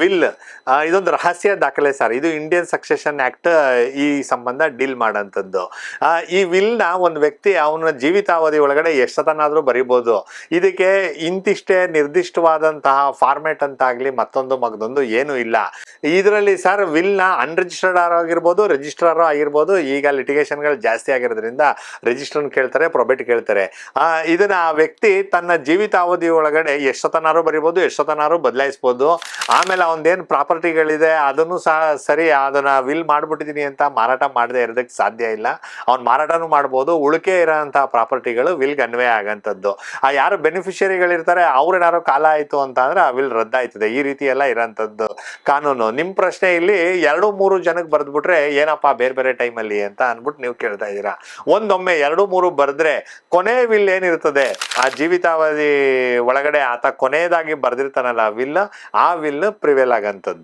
Will ಇದೊಂದು ರಹಸ್ಯ ದಾಖಲೆ ಸರ್. ಇದು ಇಂಡಿಯನ್ ಸಕ್ಸೆಷನ್ ಆಕ್ಟ್ ಈ ಸಂಬಂಧ ಡೀಲ್ ಮಾಡೋಂಥದ್ದು ಈ ವಿಲ್ನ ಒಂದು ವ್ಯಕ್ತಿ ಅವನ ಜೀವಿತಾವಧಿ ಒಳಗಡೆ ಎಷ್ಟತನಾದ್ರೂ ಬರಿಬೋದು. ಇದಕ್ಕೆ ಇಂತಿಷ್ಟೇ ನಿರ್ದಿಷ್ಟವಾದಂತಹ ಫಾರ್ಮ್ಯಾಟ್ ಅಂತಾಗಲಿ ಮತ್ತೊಂದು ಮಗದೊಂದು ಏನೂ ಇಲ್ಲ. ಇದರಲ್ಲಿ ಸರ್, ವಿಲ್ನ ಅನ್ರಿಜಿಸ್ಟರ್ಡ್ ಆಗಿರ್ಬೋದು ರಿಜಿಸ್ಟ್ರಾರು ಆಗಿರ್ಬೋದು, ಈಗ ಲಿಟಿಗೇಷನ್ಗಳು ಜಾಸ್ತಿ ಆಗಿರೋದ್ರಿಂದ ರಿಜಿಸ್ಟರ್ನ ಕೇಳ್ತಾರೆ ಪ್ರೊಬೆಟ್ ಕೇಳ್ತಾರೆ. ಇದನ್ನು ಆ ವ್ಯಕ್ತಿ ತನ್ನ ಜೀವಿತಾವಧಿ ಒಳಗಡೆ ಎಷ್ಟೊತ್ತನಾರು ಬರಿಬೋದು ಎಷ್ಟೊತ್ತನಾರು ಬದಲಾಯಿಸ್ಬೋದು. ಆಮೇಲೆ ಅವನದೇನು ಪ್ರಾಪರ್ಟಿಗಳಿದೆ, ಅದನ್ನು ಸಹ ಸರಿ, ಅದನ್ನ ವಿಲ್ ಮಾಡಿಬಿಟ್ಟಿದ್ದೀನಿ ಅಂತ ಮಾರಾಟ ಮಾಡದೇ ಇರೋದಕ್ಕೆ ಸಾಧ್ಯ ಇಲ್ಲ. ಅವ್ನು ಮಾರಾಟನೂ ಮಾಡ್ಬೋದು, ಉಳಿಕೆ ಇರೋಂಥ ಪ್ರಾಪರ್ಟಿಗಳು ವಿಲ್ಗೆ ಅನ್ವಯ ಆಗಂಥದ್ದು. ಆ ಯಾರು ಬೆನಿಫಿಷರಿಗಳಿರ್ತಾರೆ ಅವ್ರೇನಾರು ಕಾಲ ಆಯಿತು ಅಂತ ಅಂದ್ರೆ ಆ ವಿಲ್ ರದ್ದಾಯ್ತದೆ. ಈ ರೀತಿ ಎಲ್ಲ ಇರೋಂಥದ್ದು ಕಾನೂನು. ನಿಮ್ಮ ಪ್ರಶ್ನೆ ಇಲ್ಲಿ ಎರಡು ಮೂರು ಜನಕ್ಕೆ ಬರೆದ್ಬಿಟ್ರೆ ಏನಪ್ಪ ಬೇರೆ ಬೇರೆ ಟೈಮಲ್ಲಿ ಅಂತ ಅಂದ್ಬಿಟ್ಟು ನೀವು ಕೇಳ್ತಾ ಇದ್ದೀರಾ. ಒಂದೊಮ್ಮೆ ಎರಡು ಮೂರು ಬರೆದ್ರೆ ಕೊನೆ ವಿಲ್ ಏನಿರ್ತದೆ? ಆ ಜೀವಿತಾವಧಿ ಒಳಗಡೆ ಆತ ಕೊನೆಯದಾಗಿ ಬರ್ದಿರ್ತಾನಲ್ಲ ವಿಲ್, ಆ ವಿಲ್ ಪ್ರಿವೇಲ್ ಆಗಂಥದ್ದು